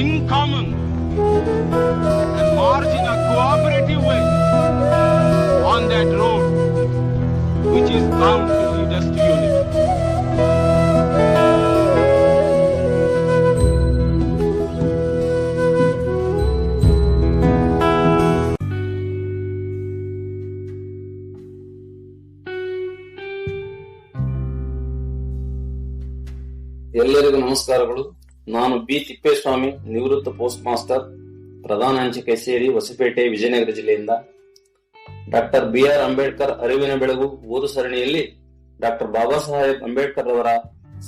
in common and march in a cooperative way on that road which is bound to lead us to unity. ಎಲ್ಲರಿಗೂ ನಮಸ್ಕಾರಗಳು ನಾನು B Thippeswamy ನಿವೃತ್ತ post master, ಪ್ರಧಾನ ಅಂಚೆ ಕಚೇರಿ, ಹೊಸಪೇಟೆ, ವಿಜಯನಗರ ಜಿಲ್ಲೆಯಿಂದ ಡಾಕ್ಟರ್ ಬಿ ಆರ್ ಅಂಬೇಡ್ಕರ್ ಅರಿವಿನ ಬೆಳಗು ಓದು ಸರಣಿಯಲ್ಲಿ ಡಾಕ್ಟರ್ ಬಾಬಾ ಸಾಹೇಬ್ ಅಂಬೇಡ್ಕರ್ ಅವರ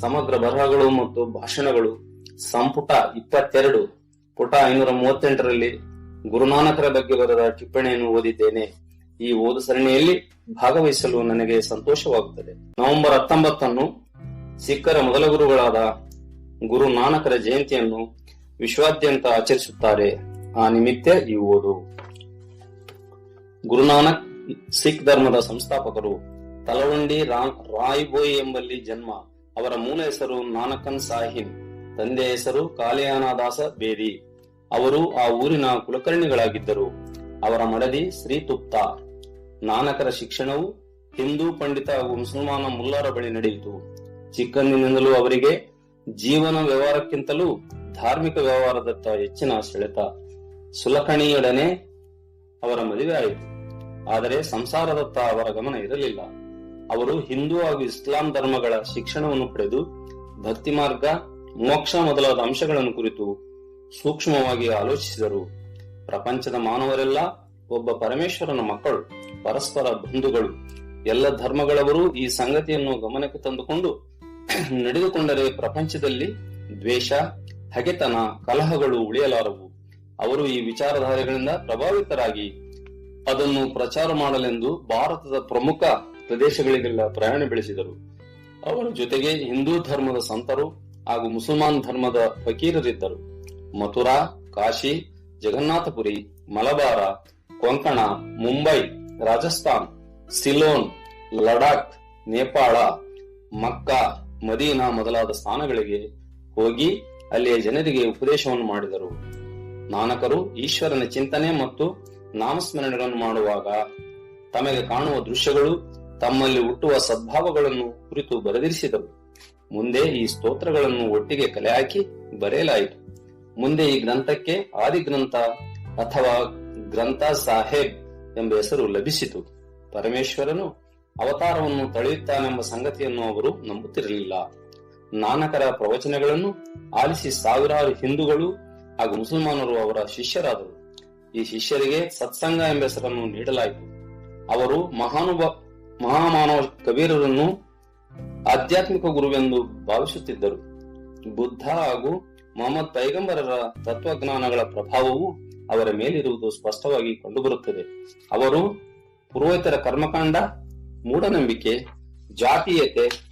ಸಮಗ್ರ ಬರಹಗಳು ಮತ್ತು ಭಾಷಣಗಳು ಸಂಪುಟ ಇಪ್ಪತ್ತೆರಡು ಪುಟ ಐನೂರ ಮೂವತ್ತೆಂಟರಲ್ಲಿ ಗುರುನಾನಕರ ಬಗ್ಗೆ ಬರೆದ ಟಿಪ್ಪಣಿಯನ್ನು ಓದಿದ್ದೇನೆ. ಈ ಓದು ಸರಣಿಯಲ್ಲಿ ಭಾಗವಹಿಸಲು ನನಗೆ ಸಂತೋಷವಾಗುತ್ತದೆ. ನವೆಂಬರ್ ಹತ್ತೊಂಬತ್ತನ್ನು ಸಿಖ್ಖರ ಮೊದಲ ಗುರುಗಳಾದ ಗುರು ನಾನಕರ ಜಯಂತಿಯನ್ನು ವಿಶ್ವಾದ್ಯಂತ ಆಚರಿಸುತ್ತಾರೆ. ಆ ನಿಮಿತ್ತ ಈ ಓದು. ಗುರುನಾನಕ್ ಸಿಖ್ ಧರ್ಮದ ಸಂಸ್ಥಾಪಕರು ತಲವಂಡಿ ರಾಯ್ ರಾಯ್ಬೋಯ್ ಎಂಬಲ್ಲಿ ಜನ್ಮ. ಅವರ ಮೂಲ ಹೆಸರು ನಾನಕನ್ ಸಾಹಿಬ್. ತಂದೆ ಹೆಸರು ಕಾಲಿಯಾನದಾಸ ಬೇದಿ. ಅವರು ಆ ಊರಿನ ಕುಲಕರ್ಣಿಗಳಾಗಿದ್ದರು. ಅವರ ಮಡದಿ ಶ್ರೀ ತುಪ್ತಾ. ನಾನಕರ ಶಿಕ್ಷಣವು ಹಿಂದೂ ಪಂಡಿತ ಹಾಗೂ ಮುಸಲ್ಮಾನ ಮುಲ್ಲಾರ ಬಳಿ ನಡೆಯಿತು. ಚಿಕ್ಕಂದಿನಿಂದಲೂ ಅವರಿಗೆ ಜೀವನ ವ್ಯವಹಾರಕ್ಕಿಂತಲೂ ಧಾರ್ಮಿಕ ವ್ಯವಹಾರದತ್ತ ಹೆಚ್ಚಿನ ಸೆಳೆತ ಸುಲಕಣಿಯೊಡನೆ ಅವರ ಮದುವೆ ಆಯಿತು. ಆದರೆ ಸಂಸಾರದತ್ತ ಅವರ ಗಮನ ಇರಲಿಲ್ಲ. ಅವರು ಹಿಂದೂ ಹಾಗೂ ಇಸ್ಲಾಂ ಧರ್ಮಗಳ ಶಿಕ್ಷಣವನ್ನು ಪಡೆದು ಭಕ್ತಿ ಮಾರ್ಗ, ಮೋಕ್ಷ ಮೊದಲಾದ ಅಂಶಗಳನ್ನು ಕುರಿತು ಸೂಕ್ಷ್ಮವಾಗಿ ಆಲೋಚಿಸಿದರು. ಪ್ರಪಂಚದ ಮಾನವರೆಲ್ಲ ಒಬ್ಬ ಪರಮೇಶ್ವರನ ಮಕ್ಕಳು, ಪರಸ್ಪರ ಬಂಧುಗಳು. ಎಲ್ಲ ಧರ್ಮಗಳವರು ಈ ಸಂಗತಿಯನ್ನು ಗಮನಕ್ಕೆ ತಂದುಕೊಂಡು ನಡೆದುಕೊಂಡರೆ ಪ್ರಪಂಚದಲ್ಲಿ ದ್ವೇಷ, ಹಗೆತನ, ಕಲಹಗಳು ಉಳಿಯಲಾರವು. ಅವರು ಈ ವಿಚಾರಧಾರೆಗಳಿಂದ ಪ್ರಭಾವಿತರಾಗಿ ಅದನ್ನು ಪ್ರಚಾರ ಮಾಡಲೆಂದು ಭಾರತದ ಪ್ರಮುಖ ಪ್ರದೇಶಗಳಿಗೆಲ್ಲ ಪ್ರಯಾಣ ಬೆಳೆಸಿದರು. ಅವರ ಜೊತೆಗೆ ಹಿಂದೂ ಧರ್ಮದ ಸಂತರು ಹಾಗೂ ಮುಸಲ್ಮಾನ್ ಧರ್ಮದ ಫಕೀರರಿದ್ದರು. ಮಥುರಾ, ಕಾಶಿ, ಜಗನ್ನಾಥಪುರಿ, ಮಲಬಾರ, ಕೊಂಕಣ, ಮುಂಬೈ, ರಾಜಸ್ಥಾನ್, ಸಿಲೋನ್, ಲಡಾಖ್, ನೇಪಾಳ, ಮಕ್ಕಾ ಮದೀನಾ ಮೊದಲಾದ ಸ್ಥಾನಗಳಿಗೆ ಹೋಗಿ ಅಲ್ಲಿಯ ಜನರಿಗೆ ಉಪದೇಶವನ್ನು ಮಾಡಿದರು. ನಾನಕರು ಈಶ್ವರನ ಚಿಂತನೆ ಮತ್ತು ನಾಮಸ್ಮರಣೆಗಳನ್ನು ಮಾಡುವಾಗ ತಮಗೆ ಕಾಣುವ ದೃಶ್ಯಗಳು ತಮ್ಮಲ್ಲಿ ಹುಟ್ಟುವ ಸದ್ಭಾವಗಳನ್ನು ಕುರಿತು ಬರೆದಿರಿಸಿದರು ಮುಂದೆ ಈ ಸ್ತೋತ್ರಗಳನ್ನು ಒಟ್ಟಿಗೆ ಕಲೆ ಹಾಕಿ ಬರೆಯಲಾಯಿತು. ಮುಂದೆ ಈ ಗ್ರಂಥಕ್ಕೆ ಆದಿ ಗ್ರಂಥ ಅಥವಾ ಗ್ರಂಥ ಸಾಹೇಬ್ ಎಂಬ ಹೆಸರು ಲಭಿಸಿತು. ಪರಮೇಶ್ವರನು ಅವತಾರವನ್ನು ತಳೆಯುತ್ತಾನೆಂಬ ಸಂಗತಿಯನ್ನು ಅವರು ನಂಬುತ್ತಿರಲಿಲ್ಲ. ನಾನಕರ ಪ್ರವಚನಗಳನ್ನು ಆಲಿಸಿ ಸಾವಿರಾರು ಹಿಂದೂಗಳು ಹಾಗೂ ಮುಸಲ್ಮಾನರು ಅವರ ಶಿಷ್ಯರಾದರು. ಈ ಶಿಷ್ಯರಿಗೆ ಸತ್ಸಂಗ ಎಂಬ ಹೆಸರನ್ನು ನೀಡಲಾಯಿತು. ಅವರು ಮಹಾನುಭ, ಮಹಾಮಾನವ ಕಬೀರರನ್ನು ಆಧ್ಯಾತ್ಮಿಕ ಗುರುವೆಂದು ಭಾವಿಸುತ್ತಿದ್ದರು. ಬುದ್ಧ ಹಾಗೂ ಮೊಹಮ್ಮದ್ ಪೈಗಂಬರರ ತತ್ವಜ್ಞಾನಗಳ ಪ್ರಭಾವವು ಅವರ ಮೇಲಿರುವುದು ಸ್ಪಷ್ಟವಾಗಿ ಕಂಡುಬರುತ್ತದೆ. ಅವರು ಪುರೋಹಿತರ ಕರ್ಮಕಾಂಡ ಮೂಢನಂಬಿಕೆ, ಜಾತೀಯತೆ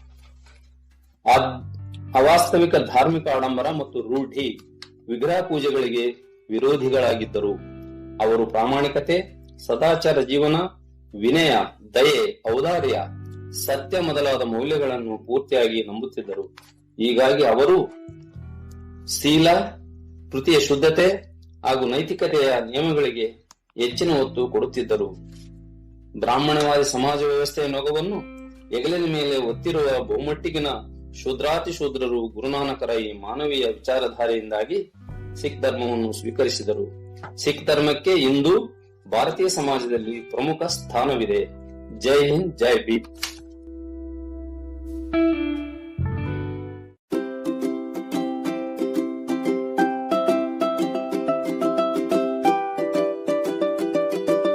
ಅವಾಸ್ತವಿಕ ಧಾರ್ಮಿಕ ಆಡಂಬರ ಮತ್ತು ರೂಢಿ ವಿಗ್ರಹ ಪೂಜೆಗಳಿಗೆ ವಿರೋಧಿಗಳಾಗಿದ್ದರು. ಅವರು ಪ್ರಾಮಾಣಿಕತೆ, ಸದಾಚಾರ ಜೀವನ, ವಿನಯ, ದಯೆ, ಔದಾರ್ಯ, ಸತ್ಯ ಮೊದಲಾದ ಮೌಲ್ಯಗಳನ್ನು ಪೂರ್ತಿಯಾಗಿ ನಂಬುತ್ತಿದ್ದರು. ಹೀಗಾಗಿ ಅವರು ಶೀಲ ಕೃತಿಯ ಶುದ್ಧತೆ ಹಾಗೂ ನೈತಿಕತೆಯ ನಿಯಮಗಳಿಗೆ ಹೆಚ್ಚಿನ ಒತ್ತು ಕೊಡುತ್ತಿದ್ದರು. ಬ್ರಾಹ್ಮಣವಾದಿ ಸಮಾಜ ವ್ಯವಸ್ಥೆಯ ನೊಗವನ್ನು ಹೆಗಲಿನ ಮೇಲೆ ಒತ್ತಿರುವ ಬಹುಮಟ್ಟಿಗಿನ ಶೂದ್ರಾತಿ ಶೂದ್ರರು ಗುರುನಾನಕರ ಈ ಮಾನವೀಯ ವಿಚಾರಧಾರೆಯಿಂದಾಗಿ ಸಿಖ್ ಧರ್ಮವನ್ನು ಸ್ವೀಕರಿಸಿದರು. ಸಿಖ್ ಧರ್ಮಕ್ಕೆ ಇಂದು ಭಾರತೀಯ ಸಮಾಜದಲ್ಲಿ ಪ್ರಮುಖ ಸ್ಥಾನವಿದೆ. ಜೈ ಹಿಂದ್, ಜೈ ಭೀಮ್.